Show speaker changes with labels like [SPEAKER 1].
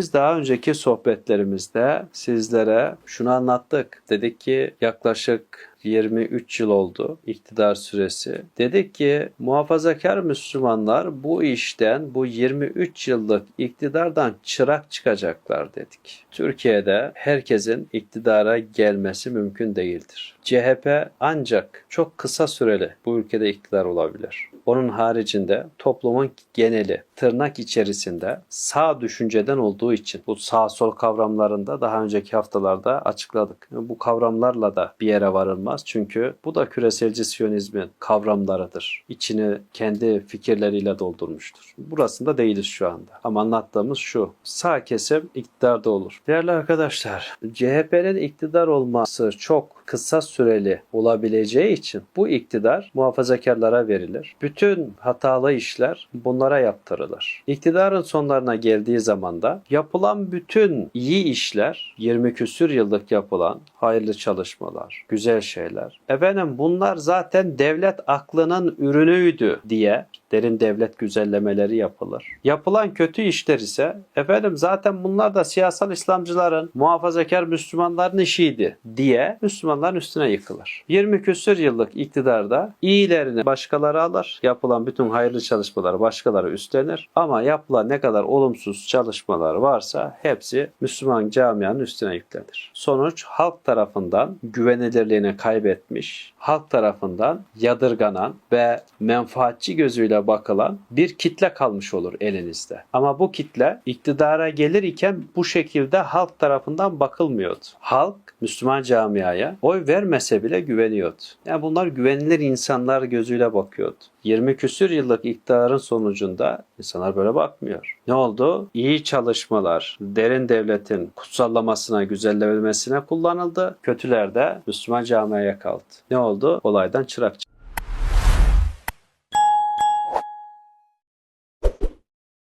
[SPEAKER 1] Biz daha önceki sohbetlerimizde sizlere şunu anlattık. Dedik ki yaklaşık 23 yıl oldu iktidar süresi. Dedik ki muhafazakar Müslümanlar bu işten bu 23 yıllık iktidardan çırak çıkacaklar dedik. Türkiye'de herkesin iktidara gelmesi mümkün değildir. CHP ancak çok kısa süreli bu ülkede iktidar olabilir. Onun haricinde toplumun geneli tırnak içerisinde sağ düşünceden olduğu için bu sağ sol kavramlarında daha önceki haftalarda açıkladık. Bu kavramlarla da bir yere varılmaz. Çünkü bu da küreselci siyonizmin kavramlarıdır. İçini kendi fikirleriyle doldurmuştur. Burasında değiliz şu anda. Ama anlattığımız şu. Sağ kesim iktidarda olur. Değerli arkadaşlar, CHP'nin iktidar olması çok kısa süreli olabileceği için bu iktidar muhafazakarlara verilir. Bütün hatalı işler bunlara yaptırılır. İktidarın sonlarına geldiği zaman da yapılan bütün iyi işler, 20 küsür yıllık yapılan hayırlı çalışmalar, güzel şeyler. Efendim bunlar zaten devlet aklının ürünüydü diye derin devlet güzellemeleri yapılır. Yapılan kötü işler ise efendim zaten bunlar da siyasal İslamcıların, muhafazakar Müslümanların işiydi diye Müslümanların üstüne yıkılır. 20 küsür yıllık iktidarda iyilerini başkaları alır. Yapılan bütün hayırlı çalışmaları başkaları üstlenir. Ama yapılan ne kadar olumsuz çalışmalar varsa hepsi Müslüman camianın üstüne yüklenir. Sonuç halk tarafından güvenilirliğini kaybetmiş, halk tarafından yadırganan ve menfaatçi gözüyle bakılan bir kitle kalmış olur elinizde. Ama bu kitle iktidara gelir iken bu şekilde halk tarafından bakılmıyordu. Halk Müslüman camiaya oy vermese bile güveniyordu. Yani bunlar güvenilir insanlar gözüyle bakıyordu. 20 küsür yıllık iktidarın sonucunda insanlar böyle bakmıyor. Ne oldu? İyi çalışmalar derin devletin kutsallamasına, güzellemesine kullanıldı. Kötüler de Müslüman camiaya kaldı. Ne oldu? Olaydan çırak